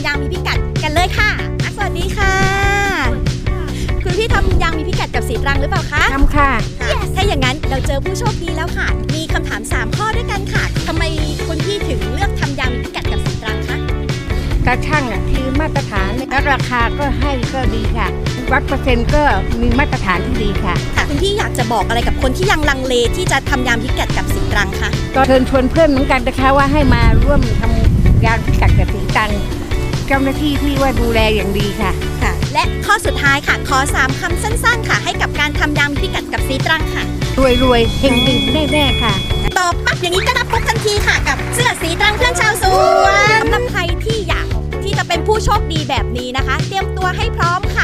ำยางมีพิกัดกันเลยค่ะอะสวัสดีค่ะ คุณพี่ทำยางมีพิกัดกับสีตรังหรือเปล่าคะทำค่ะค่ะถ้าอย่างนั้นเราเจอผู้โชคดีแล้วค่ะ มีคำถาม 3 ข้อด้วยกันค่ะทำไมคุณพี่ถึงเลือกทำยางมีพิกัดกับสีตรังคะกระช่างอะคือมาตรฐานและราคาก็ให้ก็ดีค่ะ วัดเปอร์เซ็นต์ก็มีมาตรฐานที่ดีค่ะค่ะคุณพี่อยากจะบอกอะไรกับคนที่ยังลังเลที่จะทำยางพิกัดกับสีตรังคะก็เชิญชวนเพื่อนเหมือนกันนะคะว่าให้มาร่วมทำยางพิกัดกับสีตัง เจ้าหน้าที่ที่ว่าดูแลอย่างดีค่ะ ค่ะ และข้อสุดท้ายค่ะขอ3คำสั้นๆ ค่ะ ให้กับการทำยางมีพิกัดกับสีตรังค่ะ รวยรวยๆเฮงดึงแน่ๆค่ะ ตอบปั๊บอย่างนี้ก็รับปุ๊บทันทีค่ะ กับเสื้อสีตรังเพื่อนชาวสวนสำหรับใครที่อยากที่จะเป็นผู้โชคดีแบบนี้นะคะ เตรียมตัวให้พร้อมค่ะ